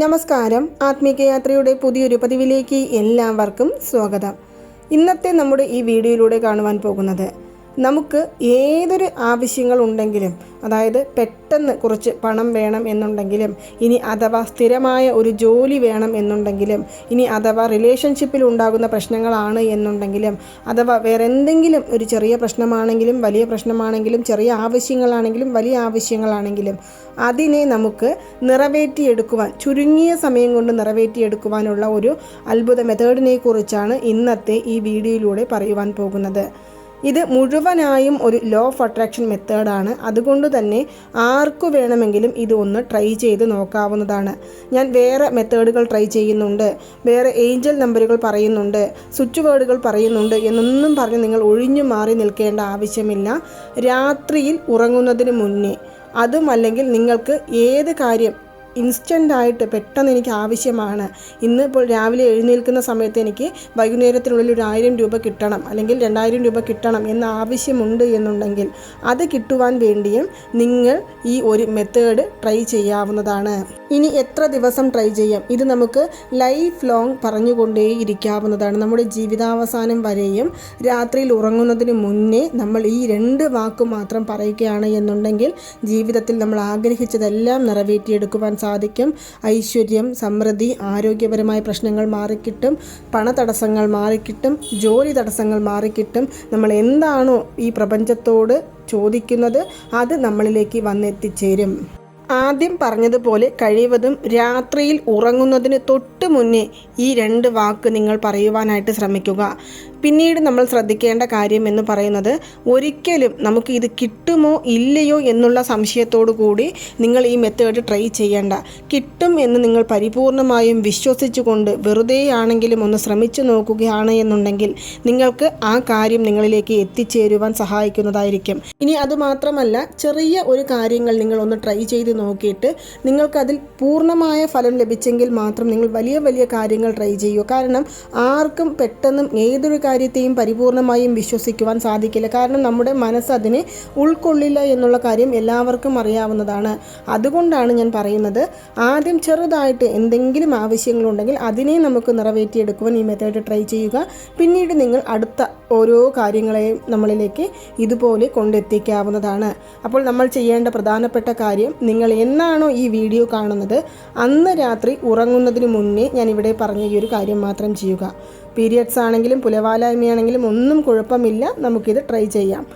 നമസ്കാരം. ആത്മീകയാത്രയുടെ പുതിയൊരു പതിവിലേക്ക് എല്ലാവർക്കും സ്വാഗതം. ഇന്നത്തെ നമ്മുടെ ഈ വീഡിയോയിലൂടെ കാണുവാൻ പോകുന്നത് നമുക്ക് ഏതൊരു ആവശ്യങ്ങളുണ്ടെങ്കിലും അതായത് പെട്ടെന്ന് കുറച്ച് പണം വേണം എന്നുണ്ടെങ്കിലും ഇനി അഥവാ സ്ഥിരമായ ഒരു ജോലി വേണം എന്നുണ്ടെങ്കിലും ഇനി അഥവാ റിലേഷൻഷിപ്പിൽ ഉണ്ടാകുന്ന പ്രശ്നങ്ങളാണ് എന്നുണ്ടെങ്കിലും അഥവാ വേറെ എന്തെങ്കിലും ഒരു ചെറിയ പ്രശ്നമാണെങ്കിലും വലിയ പ്രശ്നമാണെങ്കിലും ചെറിയ ആവശ്യങ്ങളാണെങ്കിലും വലിയ ആവശ്യങ്ങളാണെങ്കിലും അതിനെ നമുക്ക് നിറവേറ്റിയെടുക്കുവാൻ ചുരുങ്ങിയ സമയം കൊണ്ട് നിറവേറ്റിയെടുക്കുവാനുള്ള ഒരു അത്ഭുത മെത്തേഡിനെ കുറിച്ചാണ് ഇന്നത്തെ ഈ വീഡിയോയിലൂടെ പറയുവാൻ പോകുന്നത്. ഇത് മുഴുവനായും ഒരു ലോ ഓഫ് അട്രാക്ഷൻ മെത്തേഡാണ് അതുകൊണ്ട് തന്നെ ആർക്കു വേണമെങ്കിലും ഇത് ഒന്ന് ട്രൈ ചെയ്ത് നോക്കാവുന്നതാണ്. ഞാൻ വേറെ മെത്തേഡുകൾ ട്രൈ ചെയ്യുന്നുണ്ട്. വേറെ ഏഞ്ചൽ നമ്പറുകൾ പറയുന്നുണ്ട്. സ്വിച്ച് വേർഡുകൾ പറയുന്നുണ്ട് എന്നൊന്നും പറഞ്ഞ് നിങ്ങൾ ഒഴിഞ്ഞു മാറി നിൽക്കേണ്ട ആവശ്യമില്ല. രാത്രിയിൽ ഉറങ്ങുന്നതിന് മുന്നേ. അതും അല്ലെങ്കിൽ നിങ്ങൾക്ക് ഏത് കാര്യം ഇൻസ്റ്റന്റ് ആയിട്ട് പെട്ടെന്ന് എനിക്ക് ആവശ്യമാണ്. ഇന്ന് ഇപ്പോൾ രാവിലെ എഴുന്നേൽക്കുന്ന സമയത്ത് എനിക്ക് വൈകുന്നേരത്തിനുള്ളിൽ ഒരു ആയിരം രൂപ കിട്ടണം അല്ലെങ്കിൽ രണ്ടായിരം രൂപ കിട്ടണം എന്ന ആവശ്യമുണ്ട് എന്നുണ്ടെങ്കിൽ അത് കിട്ടുവാൻ വേണ്ടിയും നിങ്ങൾ ഈ ഒരു മെത്തേഡ് ട്രൈ ചെയ്യാവുന്നതാണ്. ഇനി എത്ര ദിവസം ട്രൈ ചെയ്യാം? ഇത് നമുക്ക് ലൈഫ് ലോങ് പറഞ്ഞുകൊണ്ടേ ഇരിക്കാവുന്നതാണ് നമ്മുടെ ജീവിതാവസാനം വരെയും രാത്രിയിൽ ഉറങ്ങുന്നതിന് മുന്നേ നമ്മൾ ഈ രണ്ട് വാക്ക് മാത്രം പറയുകയാണ് എന്നുണ്ടെങ്കിൽ ജീവിതത്തിൽ നമ്മൾ ആഗ്രഹിച്ചതെല്ലാം നിറവേറ്റിയെടുക്കുവാൻ സാധിക്കും. ഐശ്വര്യം സമൃദ്ധി ആരോഗ്യപരമായ പ്രശ്നങ്ങൾ മാറിക്കിട്ടും പണതടസ്സങ്ങൾ മാറിക്കിട്ടും ജോലി തടസ്സങ്ങൾ മാറിക്കിട്ടും. നമ്മൾ എന്താണോ ഈ പ്രപഞ്ചത്തോട് ചോദിക്കുന്നത് അത് നമ്മളിലേക്ക് വന്നെത്തിച്ചേരും. ആദ്യം പറഞ്ഞതുപോലെ കഴിവതും രാത്രിയിൽ ഉറങ്ങുന്നതിന് തൊട്ട് മുന്നേ ഈ രണ്ട് വാക്ക് നിങ്ങൾ പറയുവാനായിട്ട് ശ്രമിക്കുക. പിന്നീട് നമ്മൾ ശ്രദ്ധിക്കേണ്ട കാര്യം എന്ന് പറയുന്നത് ഒരിക്കലും നമുക്ക് ഇത് കിട്ടുമോ ഇല്ലയോ എന്നുള്ള സംശയത്തോടു കൂടി നിങ്ങൾ ഈ മെത്തേഡ് ട്രൈ ചെയ്യേണ്ട. കിട്ടും എന്ന് നിങ്ങൾ പരിപൂർണമായും വിശ്വസിച്ചുകൊണ്ട് വെറുതെ ആണെങ്കിലും ഒന്ന് ശ്രമിച്ചു നോക്കുകയാണ് എന്നുണ്ടെങ്കിൽ നിങ്ങൾക്ക് ആ കാര്യം നിങ്ങളിലേക്ക് എത്തിച്ചേരുവാൻ സഹായിക്കുന്നതായിരിക്കും. ഇനി അതുമാത്രമല്ല ചെറിയ ഒരു കാര്യങ്ങൾ നിങ്ങൾ ഒന്ന് ട്രൈ ചെയ്ത് നോക്കിയിട്ട് നിങ്ങൾക്കതിൽ പൂർണമായ ഫലം ലഭിച്ചെങ്കിൽ മാത്രം നിങ്ങൾ വലിയ വലിയ കാര്യങ്ങൾ ട്രൈ ചെയ്യുക. കാരണം ആർക്കും പെട്ടെന്നും ഏതൊരു കാര്യത്തെയും പരിപൂർണമായും വിശ്വസിക്കുവാൻ സാധിക്കില്ല. കാരണം നമ്മുടെ മനസ്സ് അതിനെ ഉൾക്കൊള്ളില്ല എന്നുള്ള കാര്യം എല്ലാവർക്കും അറിയാവുന്നതാണ്. അതുകൊണ്ടാണ് ഞാൻ പറയുന്നത് ആദ്യം ചെറുതായിട്ട് എന്തെങ്കിലും ആവശ്യങ്ങളുണ്ടെങ്കിൽ അതിനെ നമുക്ക് നിറവേറ്റിയെടുക്കുവാൻ ഈ മെത്തേഡ് ട്രൈ ചെയ്യുക. പിന്നീട് നിങ്ങൾ അടുത്ത ഓരോ കാര്യങ്ങളെയും നമ്മളിലേക്ക് ഇതുപോലെ കൊണ്ടെത്തിക്കാവുന്നതാണ്. അപ്പോൾ നമ്മൾ ചെയ്യേണ്ട പ്രധാനപ്പെട്ട കാര്യം നിങ്ങൾ എന്നാണോ ഈ വീഡിയോ കാണുന്നത് അന്ന് രാത്രി ഉറങ്ങുന്നതിന് മുന്നേ ഞാൻ ഇവിടെ പറഞ്ഞ ഈ ഒരു കാര്യം മാത്രം ചെയ്യുക. പീരിയഡ്സ് ആണെങ്കിലും പുലവാലായ്മയാണെങ്കിലും ഒന്നും കുഴപ്പമില്ല. നമുക്കിത് ട്രൈ ചെയ്യാം.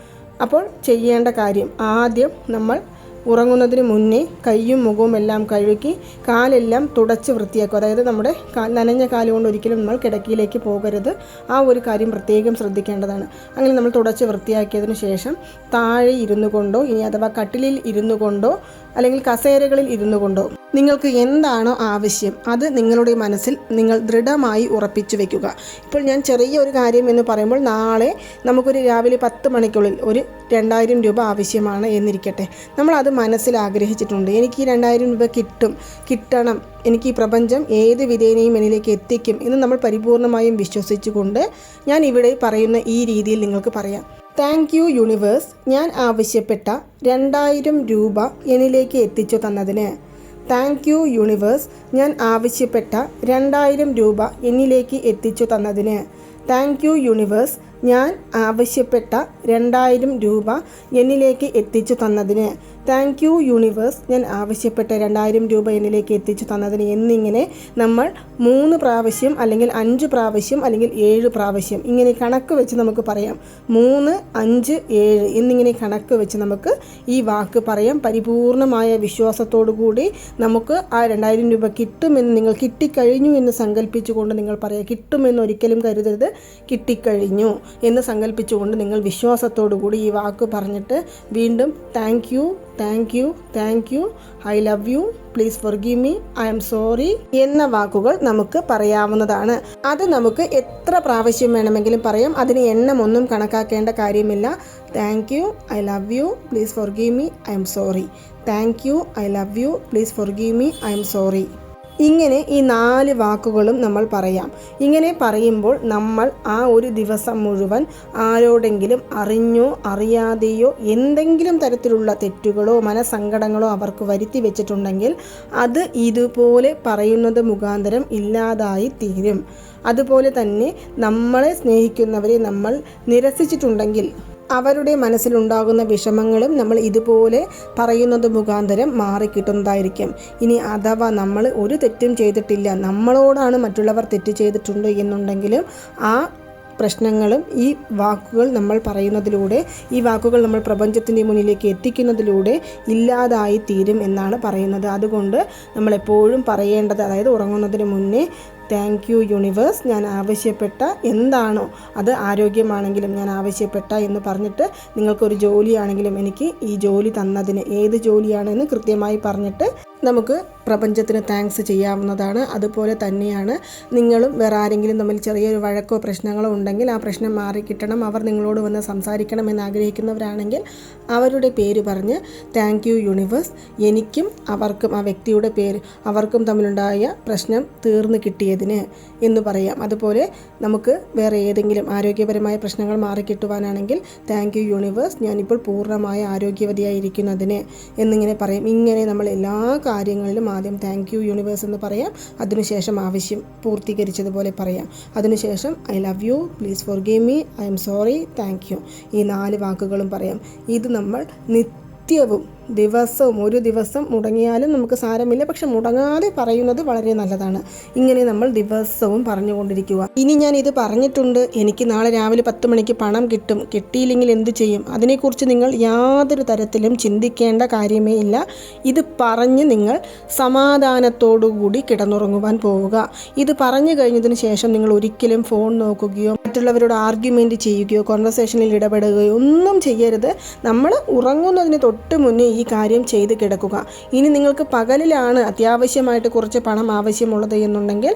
അപ്പോൾ ചെയ്യേണ്ട കാര്യം ആദ്യം നമ്മൾ ഉറങ്ങുന്നതിന് മുന്നേ കൈയും മുഖവും എല്ലാം കഴുകി കാലെല്ലാം തുടച്ച് വൃത്തിയാക്കും അതായത് നമ്മുടെ നനഞ്ഞ കാലുകൊണ്ട് ഒരിക്കലും നമ്മൾ കിടക്കിയിലേക്ക് പോകരുത്. ആ ഒരു കാര്യം പ്രത്യേകം ശ്രദ്ധിക്കേണ്ടതാണ്. അങ്ങനെ നമ്മൾ തുടച്ച് വൃത്തിയാക്കിയതിന് ശേഷം താഴെ ഇരുന്നു കൊണ്ടോ ഇനി അഥവാ കട്ടിലിൽ ഇരുന്നു കൊണ്ടോ അല്ലെങ്കിൽ കസേരകളിൽ ഇരുന്നു കൊണ്ടോ നിങ്ങൾക്ക് എന്താണോ ആവശ്യം അത് നിങ്ങളുടെ മനസ്സിൽ നിങ്ങൾ ദൃഢമായി ഉറപ്പിച്ചു വെക്കുക. ഇപ്പോൾ ഞാൻ ചെറിയ ഒരു കാര്യം എന്ന് പറയുമ്പോൾ നാളെ നമുക്കൊരു രാവിലെ പത്ത് മണിക്കുള്ളിൽ ഒരു രണ്ടായിരം രൂപ ആവശ്യമാണ് എന്നിരിക്കട്ടെ. നമ്മൾ അത് മനസ്സിൽ ആഗ്രഹിച്ചിട്ടുണ്ട്. എനിക്ക് ഈ രണ്ടായിരം രൂപ കിട്ടും കിട്ടണം. എനിക്ക് ഈ പ്രപഞ്ചം ഏത് വിധേനയും എന്നിലേക്ക് എത്തിക്കും എന്ന് നമ്മൾ പരിപൂർണമായും വിശ്വസിച്ചുകൊണ്ട് ഞാൻ ഇവിടെ പറയുന്ന ഈ രീതിയിൽ നിങ്ങൾക്ക് പറയാം. താങ്ക് യു യൂണിവേഴ്സ് ഞാൻ ആവശ്യപ്പെട്ട രണ്ടായിരം രൂപ എന്നിലേക്ക് എത്തിച്ചു തന്നതിന്. Thank you universe. ഞാൻ ആവശ്യപ്പെട്ട രണ്ടായിരം രൂപ എന്നിലേക്ക് എത്തിച്ചു തന്നതിന്. Thank you universe. ഞാൻ ആവശ്യപ്പെട്ട രണ്ടായിരം രൂപ എന്നിലേക്ക് എത്തിച്ചു തന്നതിന്. താങ്ക് യു യൂണിവേഴ്സ് ഞാൻ ആവശ്യപ്പെട്ട രണ്ടായിരം രൂപ എന്നിലേക്ക് എത്തിച്ചു തന്നതിന് എന്നിങ്ങനെ നമ്മൾ മൂന്ന് പ്രാവശ്യം അല്ലെങ്കിൽ അഞ്ച് പ്രാവശ്യം അല്ലെങ്കിൽ ഏഴ് പ്രാവശ്യം ഇങ്ങനെ കണക്ക് വെച്ച് നമുക്ക് പറയാം. മൂന്ന് അഞ്ച് ഏഴ് എന്നിങ്ങനെ കണക്ക് വെച്ച് നമുക്ക് ഈ വാക്ക് പറയാം. പരിപൂർണമായ വിശ്വാസത്തോടു കൂടി നമുക്ക് ആ രണ്ടായിരം രൂപ കിട്ടുമെന്ന് നിങ്ങൾ കിട്ടിക്കഴിഞ്ഞു എന്ന് സങ്കല്പിച്ചുകൊണ്ട് നിങ്ങൾ പറയാം. കിട്ടുമെന്ന് ഒരിക്കലും കരുതരുത്. കിട്ടിക്കഴിഞ്ഞു. എന്ന് സങ്കല്പിച്ചുകൊണ്ട് നിങ്ങൾ വിശ്വാസത്തോടു കൂടി ഈ വാക്ക് പറഞ്ഞിട്ട് വീണ്ടും thank you thank you thank you I love you please forgive me I'm sorry എന്ന വാക്കുകൾ നമുക്ക് പറയാവുന്നതാണ്. അത് നമുക്ക് എത്ര പ്രാവശ്യം വേണമെങ്കിലും പറയാം. അതിന് എണ്ണം ഒന്നും കണക്കാക്കേണ്ട കാര്യമില്ല. Thank you I love you please forgive me I'm sorry thank you I love you please forgive me I'm sorry ഇങ്ങനെ ഈ നാല് വാക്കുകളും നമ്മൾ പറയാം. ഇങ്ങനെ പറയുമ്പോൾ നമ്മൾ ആ ഒരു ദിവസം മുഴുവൻ ആരോടെങ്കിലും അറിഞ്ഞോ അറിയാതെയോ എന്തെങ്കിലും തരത്തിലുള്ള തെറ്റുകളോ മനസങ്കടങ്ങളോ അവർക്ക് വരുത്തി വെച്ചിട്ടുണ്ടെങ്കിൽ അത് ഇതുപോലെ പറയുന്നത് മുഖാന്തരം ഇല്ലാതായി തീരും. അതുപോലെ തന്നെ നമ്മളെ സ്നേഹിക്കുന്നവരെ നമ്മൾ നിരസിച്ചിട്ടുണ്ടെങ്കിൽ അവരുടെ മനസ്സിലുണ്ടാകുന്ന വിഷമങ്ങളും നമ്മൾ ഇതുപോലെ പറയുന്നത് മുഖാന്തരം മാറിക്കിട്ടുന്നതായിരിക്കും ഇനി അഥവാ നമ്മൾ ഒരു തെറ്റും ചെയ്തിട്ടില്ല നമ്മളോടാണ് മറ്റുള്ളവർ തെറ്റ് ചെയ്തിട്ടുണ്ട് എന്നുണ്ടെങ്കിലും ആ പ്രശ്നങ്ങളും ഈ വാക്കുകൾ നമ്മൾ പറയുന്നതിലൂടെ ഈ വാക്കുകൾ നമ്മൾ പ്രപഞ്ചത്തിന്റെ മുന്നിലേക്ക് എത്തിക്കുന്നതിലൂടെ ഇല്ലാതായി തീരും എന്നാണ് പറയുന്നത്. അതുകൊണ്ട് നമ്മളെപ്പോഴും പറയേണ്ടത് അതായത് ഉറങ്ങുന്നതിന് മുന്നേ താങ്ക് യു യൂണിവേഴ്സ്. ഞാൻ ആവശ്യപ്പെട്ട എന്താണോ അത് ആരോഗ്യമാണെങ്കിലും ഞാൻ ആവശ്യപ്പെട്ട എന്ന് പറഞ്ഞിട്ട് നിങ്ങൾക്കൊരു ജോലിയാണെങ്കിലും എനിക്ക് ഈ ജോലി തന്നതിന് ഏത് ജോലിയാണെന്ന് കൃത്യമായി പറഞ്ഞിട്ട് നമുക്ക് പ്രപഞ്ചത്തിന് താങ്ക്സ് ചെയ്യാവുന്നതാണ്. അതുപോലെ തന്നെയാണ് നിങ്ങളും വേറെ ആരെങ്കിലും തമ്മിൽ ചെറിയൊരു വഴക്കോ പ്രശ്നങ്ങളോ ഉണ്ടെങ്കിൽ ആ പ്രശ്നം മാറിക്കിട്ടണം. അവർ നിങ്ങളോട് വന്ന് സംസാരിക്കണം എന്ന് ആഗ്രഹിക്കുന്നവരാണെങ്കിൽ അവരുടെ പേര് പറഞ്ഞ് താങ്ക് യു യൂണിവേഴ്സ് എനിക്കും അവർക്കും ആ വ്യക്തിയുടെ പേര് അവർക്കും തമ്മിലുണ്ടായ പ്രശ്നം തീർന്നു കിട്ടിയതിന് എന്ന് പറയാം. അതുപോലെ നമുക്ക് വേറെ ഏതെങ്കിലും ആരോഗ്യപരമായ പ്രശ്നങ്ങൾ മാറിക്കിട്ടുവാനാണെങ്കിൽ താങ്ക് യു യൂണിവേഴ്സ് ഞാനിപ്പോൾ പൂർണമായ ആരോഗ്യവതിയായിരിക്കുന്നതിന് എന്നിങ്ങനെ പറയും. ഇങ്ങനെ നമ്മൾ എല്ലാ കാര്യങ്ങളിലും ആദ്യം താങ്ക് യു യൂണിവേഴ്സ് എന്ന് പറയാം. അതിനുശേഷം ആവശ്യം പൂർത്തീകരിച്ചതുപോലെ പറയാം. അതിനുശേഷം I love you please forgive me I'm sorry thank you ഈ നാല് വാക്കുകളും പറയാം. ഇത് നമ്മൾ നിത്യവും ദിവസവും ഒരു ദിവസം മുടങ്ങിയാലും നമുക്ക് സാരമില്ല. പക്ഷെ മുടങ്ങാതെ പറയുന്നത് വളരെ നല്ലതാണ്. ഇങ്ങനെ നമ്മൾ ദിവസവും പറഞ്ഞുകൊണ്ടിരിക്കുക. ഇനി ഞാൻ ഇത് പറഞ്ഞിട്ടുണ്ട്. എനിക്ക് നാളെ രാവിലെ പത്ത് മണിക്ക് പണം കിട്ടും. കിട്ടിയില്ലെങ്കിൽ എന്ത് ചെയ്യും? അതിനെക്കുറിച്ച് നിങ്ങൾ യാതൊരു തരത്തിലും ചിന്തിക്കേണ്ട കാര്യമേ ഇല്ല. ഇത് പറഞ്ഞ് നിങ്ങൾ സമാധാനത്തോടുകൂടി കിടന്നുറങ്ങുവാൻ പോവുക. ഇത് പറഞ്ഞു കഴിഞ്ഞതിന് ശേഷം നിങ്ങൾ ഒരിക്കലും ഫോൺ നോക്കുകയോ മറ്റുള്ളവരോട് ആർഗ്യുമെന്റ് ചെയ്യുകയോ കോൺവെർസേഷനിൽ ഇടപെടുകയോ ഒന്നും ചെയ്യരുത്. നമ്മൾ ഉറങ്ങുന്നതിന് തൊട്ട് മുന്നേ ഈ കാര്യം ചെയ്ത് കിടക്കുക. ഇനി നിങ്ങൾക്ക് പകലിലാണ് അത്യാവശ്യമായിട്ട് കുറച്ച് പണം ആവശ്യമുള്ളത് എന്നുണ്ടെങ്കിൽ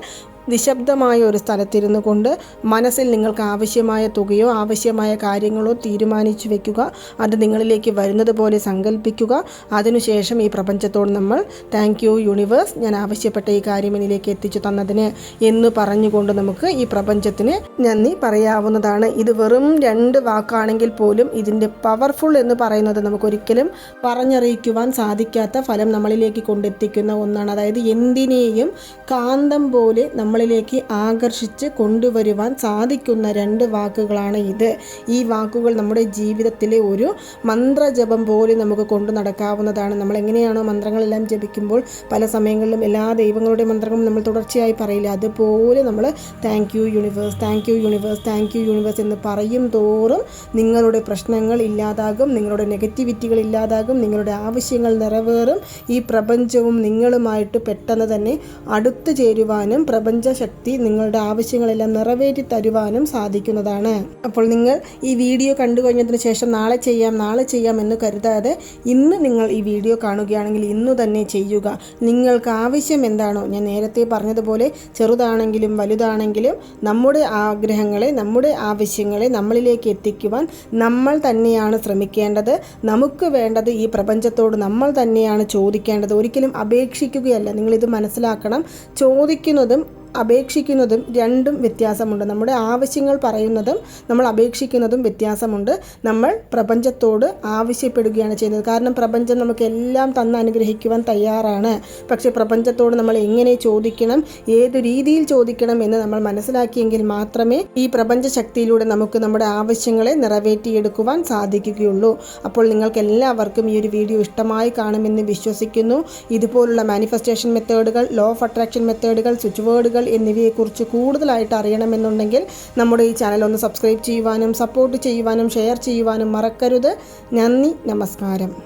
നിശബ്ദമായ ഒരു സ്ഥലത്തിരുന്നു കൊണ്ട് മനസ്സിൽ നിങ്ങൾക്ക് ആവശ്യമായ തുകയോ ആവശ്യമായ കാര്യങ്ങളോ തീരുമാനിച്ചു വെക്കുക. അത് നിങ്ങളിലേക്ക് വരുന്നത് പോലെ സങ്കല്പിക്കുക അതിനുശേഷം ഈ പ്രപഞ്ചത്തോട് നമ്മൾ താങ്ക് യു യൂണിവേഴ്സ് ഞാൻ ആവശ്യപ്പെട്ട ഈ കാര്യം എന്നിലേക്ക് എത്തിച്ചു തന്നതിന് എന്ന് പറഞ്ഞുകൊണ്ട് നമുക്ക് ഈ പ്രപഞ്ചത്തിന് നന്ദി പറയാവുന്നതാണ്. ഇത് വെറും രണ്ട് വാക്കാണെങ്കിൽ പോലും ഇതിന്റെ പവർഫുൾ എന്ന് പറയുന്നത് നമുക്കൊരിക്കലും പറഞ്ഞറിയിക്കുവാൻ സാധിക്കാത്ത ഫലം നമ്മളിലേക്ക് കൊണ്ടെത്തിക്കുന്ന ഒന്നാണ്. അതായത് എന്തിനേയും കാന്തം പോലെ നമ്മൾ നമ്മളിലേക്ക് ആകർഷിച്ച് കൊണ്ടുവരുവാൻ സാധിക്കുന്ന രണ്ട് വാക്കുകളാണ് ഇത്. ഈ വാക്കുകൾ നമ്മുടെ ജീവിതത്തിലെ ഒരു മന്ത്രജപം പോലെ നമുക്ക് കൊണ്ടു നടക്കാവുന്നതാണ്. നമ്മൾ എങ്ങനെയാണോ മന്ത്രങ്ങളെല്ലാം ജപിക്കുമ്പോൾ പല സമയങ്ങളിലും എല്ലാ ദൈവങ്ങളുടെ മന്ത്രങ്ങളും നമ്മൾ തുടർച്ചയായി പറയില്ല. അതുപോലെ നമ്മൾ thank you universe thank you universe thank you universe എന്ന് പറയും തോറും നിങ്ങളുടെ പ്രശ്നങ്ങൾ ഇല്ലാതാകും നിങ്ങളുടെ നെഗറ്റിവിറ്റികൾ ഇല്ലാതാകും നിങ്ങളുടെ ആവശ്യങ്ങൾ നിറവേറും. ഈ പ്രപഞ്ചവും നിങ്ങളുമായിട്ട് പെട്ടെന്ന് തന്നെ അടുത്തു ചേരുവാനും പ്രപഞ്ച ശക്തി നിങ്ങളുടെ ആവശ്യങ്ങളെല്ലാം നിറവേറ്റി തരുവാനും സാധിക്കുന്നതാണ്. അപ്പോൾ നിങ്ങൾ ഈ വീഡിയോ കണ്ടു കഴിഞ്ഞതിന് ശേഷം നാളെ ചെയ്യാം നാളെ ചെയ്യാം എന്ന് കരുതാതെ ഇന്ന് നിങ്ങൾ ഈ വീഡിയോ കാണുകയാണെങ്കിൽ ഇന്നു തന്നെ ചെയ്യുക. നിങ്ങൾക്ക് ആവശ്യം എന്താണോ ഞാൻ നേരത്തെ പറഞ്ഞതുപോലെ ചെറുതാണെങ്കിലും വലുതാണെങ്കിലും നമ്മുടെ ആഗ്രഹങ്ങളെ നമ്മുടെ ആവശ്യങ്ങളെ നമ്മളിലേക്ക് എത്തിക്കുവാൻ നമ്മൾ തന്നെയാണ് ശ്രമിക്കേണ്ടത്. നമുക്ക് വേണ്ടത് ഈ പ്രപഞ്ചത്തോട് നമ്മൾ തന്നെയാണ് ചോദിക്കേണ്ടത്. ഒരിക്കലും അപേക്ഷിക്കുകയല്ല നിങ്ങളിത് മനസ്സിലാക്കണം. ചോദിക്കുന്നതും അപേക്ഷിക്കുന്നതും രണ്ടും വ്യത്യാസമുണ്ട്. നമ്മുടെ ആവശ്യങ്ങൾ പറയുന്നതും നമ്മൾ അപേക്ഷിക്കുന്നതും വ്യത്യാസമുണ്ട്. നമ്മൾ പ്രപഞ്ചത്തോട് ആവശ്യപ്പെടുകയാണ് ചെയ്യുന്നത്. കാരണം പ്രപഞ്ചം നമുക്ക് എല്ലാം തന്ന് അനുഗ്രഹിക്കുവാൻ തയ്യാറാണ്. പക്ഷേ പ്രപഞ്ചത്തോട് നമ്മൾ എങ്ങനെ ചോദിക്കണം ഏത് രീതിയിൽ ചോദിക്കണം എന്ന് നമ്മൾ മനസ്സിലാക്കിയെങ്കിൽ മാത്രമേ ഈ പ്രപഞ്ച ശക്തിയിലൂടെ നമുക്ക് നമ്മുടെ ആവശ്യങ്ങളെ നിറവേറ്റിയെടുക്കുവാൻ സാധിക്കുകയുള്ളൂ. അപ്പോൾ നിങ്ങൾക്ക് എല്ലാവർക്കും ഈ ഒരു വീഡിയോ ഇഷ്ടമായി കാണുമെന്ന് വിശ്വസിക്കുന്നു. ഇതുപോലുള്ള മാനിഫെസ്റ്റേഷൻ മെത്തേഡുകൾ ലോ ഓഫ് അട്രാക്ഷൻ മെത്തേഡുകൾ സ്വിച്ച് വേർഡുകൾ എന്നിവയെക്കുറിച്ച് കൂടുതലായിട്ട് അറിയണമെന്നുണ്ടെങ്കിൽ നമ്മുടെ ഈ ചാനൽ ഒന്ന് സബ്സ്ക്രൈബ് ചെയ്യുവാനും സപ്പോർട്ട് ചെയ്യുവാനും ഷെയർ ചെയ്യുവാനും മറക്കരുത്. നന്ദി നമസ്കാരം.